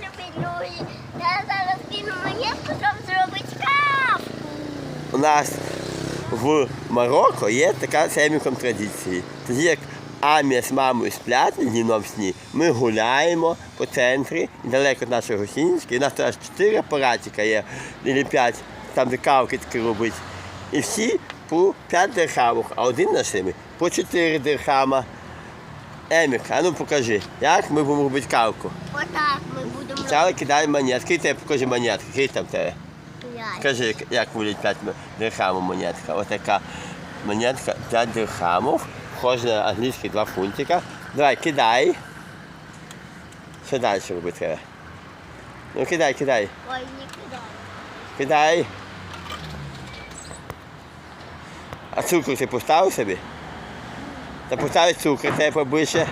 любі друзі. Я зараз кину монетку, щоб зробити кавку. У нас в Марокко є така семіком традиції. Тоді як Амія з мамою сплять в днівному сні, ми гуляємо по центрі, недалеко від нашої гостинички. У нас теж чотири апаратика є, або п'ять, там де кавки такі робить. І всі по 5 дирхамів, а один на семи по 4 дирхама. Емік, а ну покажи, як ми будемо робити кавку. Отак ми будемо Спочатку кидаємо монетки, і тебе покажи монетки, які там тебе. робити. Скажи, як буде 5 дирхамів монетка. Отака монетка 5 дирхамів. Кожна англійські 2 фунтика. Давай, кидай. Що далі робити треба? Ну кидай, кидай. Ой, не кидай. Кидай. А цукру ти поставив собі? Та поставив цукру тебе побільше.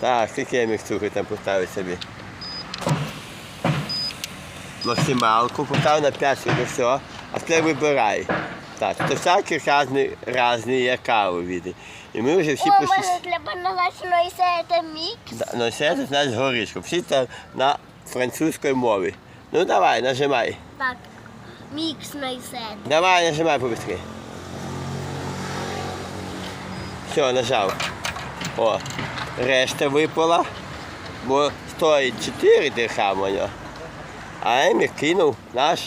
Так, скільки я міг цукру там поставити собі. Максималку поставив на 5 і все. А тепер вибирай. Так, то всякі різні, різні є кави види. І ми вже всі О, може, треба це це мікс. Да, Ну, це це значить горішку. Всі це на французькій мові. Ну давай, нажимай. Так, мікс на. Давай, нажимай побыстрее. Все, нажав. О, решта випала. Бо стоїть 4 дирхама. А Емір кинув наш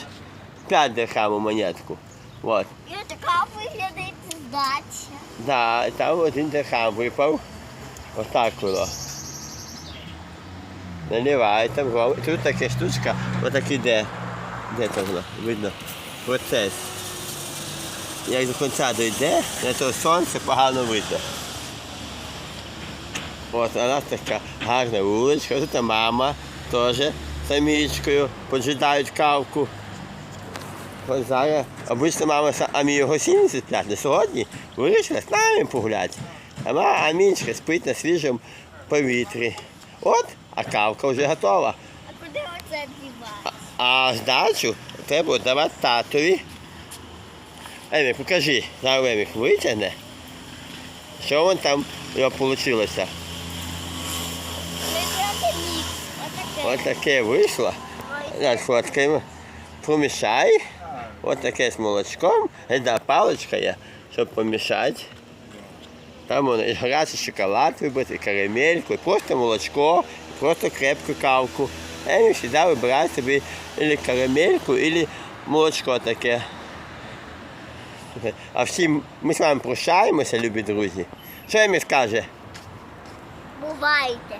5 дирхамів монетку. Вот. І така виглядає здача. Да, там один дирхам випав. Отак було. Наливай там гол. Тут така штучка, отак іде. Де це воно? Видно. Процес. Як до кінця дойде, на то сонце погано видно. От, у нас така гарна вуличка, тут мама теж самічкою поджидають кавку. От зараз обично мама са- а мій його сіні сплять, сьогодні вирішила з нами погуляти. А ма- а спить на свіжому повітрі. От, а кавка вже готова. А куди оце дівати? А здачу треба давати татові. Емік, покажи, зараз Емік витягне. Що вон там вийшло? Ось таке вийшло. Фоткаємо. Помішай. Ось таке з молочком. Одна паличка є, щоб помішати. Там воно і гарячий шоколад вибити, і карамельку, і просто молочко, і просто крепку кавку. Емі завжди вибирає собі або карамельку, або молочко таке. А всім ми з вами прощаємося, любі друзі. Що Емі скаже? Бувайте.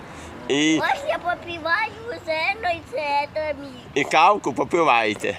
І, Ось я попіваю зено і це мій. і кавку попивайте.